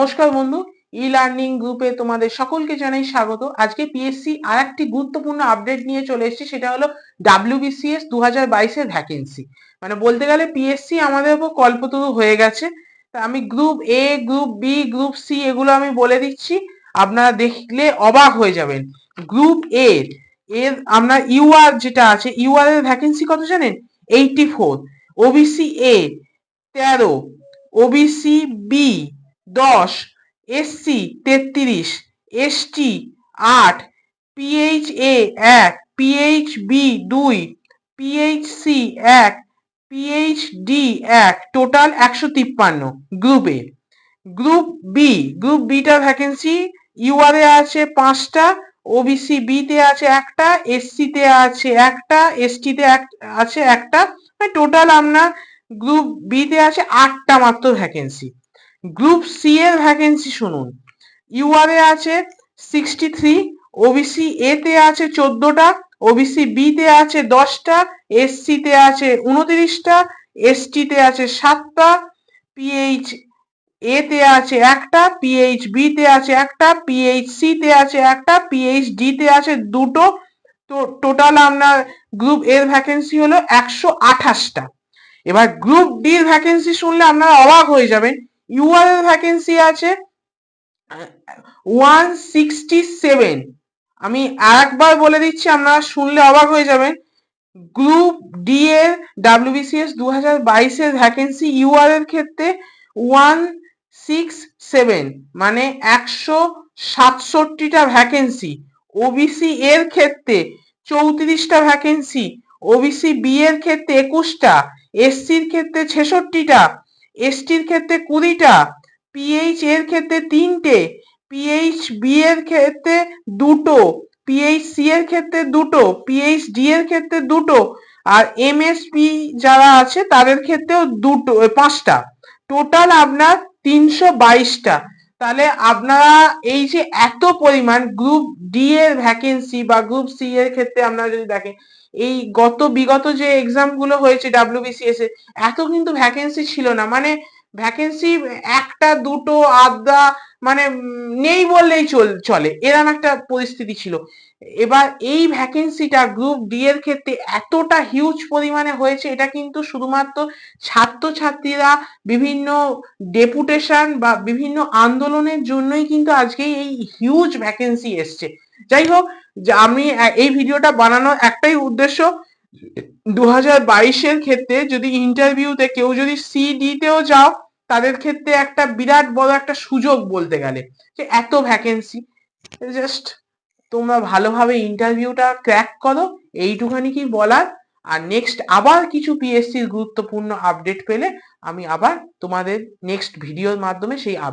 নমস্কার বন্ধু e learning গ্রুপে তোমাদের সকলকে জানাই স্বাগত। আজকে পিএসসি আর একটি গুরুত্বপূর্ণ আপডেট নিয়ে চলে এসেছে, সেটা হলো ডাব্লিউবিসিএস দু হাজার বাইশের ভ্যাকেন্সি মানে বলতে গেলে পিএসসি আমাদের উপর কল্পতরু হয়ে গেছে। তা আমি group A group B group C এগুলো আমি বলে দিচ্ছি, আপনারা দেখলে অবাক হয়ে যাবেন। গ্রুপ এ এর আমরা ইউআর যেটা আছে ইউআর এর ভ্যাকেন্সি কত জানেন? এইটি ফোর ওবিসি এ তেরো। ওবিসি বি দশ এসসি তেত্রিশ এসটি আট পিএইচ এ এক পিএইচ বি দুই পিএইচ সি এক পিএইচ ডি এক টোটাল একশো তিপ্পান্ন। গ্রুপে গ্রুপ বি গ্রুপ বিটা ভ্যাকেন্সি ইউআরএ আছে পাঁচটা ওবিসি বিতে আছে একটা এসসিতে আছে একটা এসটিতে আছে একটা। টোটাল আপনার গ্রুপ বিতে আছে আটটা মাত্র ভ্যাকেন্সি গ্রুপ সি এর ভ্যাকেন্সি শুনুন। ইউআরএ আছে সিক্সটি থ্রি ওবিসি এ তে আছে চোদ্দটা ওবিসি বি তে আছে দশটা এসসি তে আছে উনত্রিশটা এসটি তে আছে সাতটা পিএইচ এ তে আছে একটা পিএইচ বি তে আছে একটা পিএইচ সি তে আছে একটা পিএইচ ডি তে আছে দুটো। তো টোটাল আপনার গ্রুপ এর ভ্যাকেন্সি হলো একশো আঠাশটা। এবার গ্রুপ ডির ভ্যাকেন্সি শুনলে আপনারা অবাক হয়ে যাবেন। ইউআর এর ভ্যাকেন্সি আছে ওয়ান সিক্সটি সেভেন আমি আরেকবার বলে দিচ্ছি, আপনারা শুনলে অবাক হয়ে যাবেন। গ্রুপ ডি এর ডাব্লিউবিসিএস দু হাজার বাইশের ভ্যাকেন্সি ইউআর এর ক্ষেত্রে ওয়ান সিক্স সেভেন মানে একশো সাতষট্টিটা ভ্যাকেন্সি ওবিসি এর ক্ষেত্রে চৌত্রিশটা ভ্যাকেন্সি ওবিসি বি এর ক্ষেত্রে একুশটা এসসির ক্ষেত্রে ছেষট্টিটা। এসটির ক্ষেত্রে কুড়িটা পিএইচ এর ক্ষেত্রে তিনটে পিএইচ বি এর ক্ষেত্রে দুটো পিএইচ সি এর ক্ষেত্রে দুটো পিএইচ ডি এর ক্ষেত্রে দুটো আর এমএসপি যারা আছে তাদের ক্ষেত্রেও দুটো, পাঁচটা। টোটাল আপনার তিনশো বাইশটা। তাহলে আপনারা এই যে এত পরিমাণ গ্রুপ ডি এর ভ্যাকেন্সি বা গ্রুপ সি এর ক্ষেত্রে আপনারা যদি দেখেন, এই গত বিগত যে এক্সামগুলো হয়েছে ডাব্লিউবিসিএস এত কিন্তু ভ্যাকেন্সি ছিল না। মানে ভ্যাকেন্সি একটা, দুটো আধা মানে নেই বললেই চল, চলে। এরম একটা পরিস্থিতি ছিল। এবার এই ভ্যাকেন্সিটা গ্রুপ ডি এর ক্ষেত্রে এতটা হিউজ পরিমাণে হয়েছে, এটা কিন্তু শুধুমাত্র ছাত্রছাত্রীরা, বিভিন্ন ডেপুটেশন বা বিভিন্ন আন্দোলনের জন্যই কিন্তু আজকে এই হিউজ ভ্যাকেন্সি এসছে। যাই হোক আমি এই ভিডিওটা বানানোর একটাই উদ্দেশ্য দু হাজার বাইশের ক্ষেত্রে যদি ইন্টারভিউতে কেউ যদি সি ডিতেও যাও, তাদের ক্ষেত্রে একটা বিরাট বড় একটা সুযোগ বলতে গেলে যে এত ভ্যাকেন্সি জাস্ট তোমরা ভালোভাবে ইন্টারভিউটা ক্র্যাক করো, এইটুখানি কি বলার? আর নেক্সট আবার কিছু পিএসসির গুরুত্বপূর্ণ আপডেট পেলে আমি আবার তোমাদের নেক্সট ভিডিওর মাধ্যমে সেই আপডেট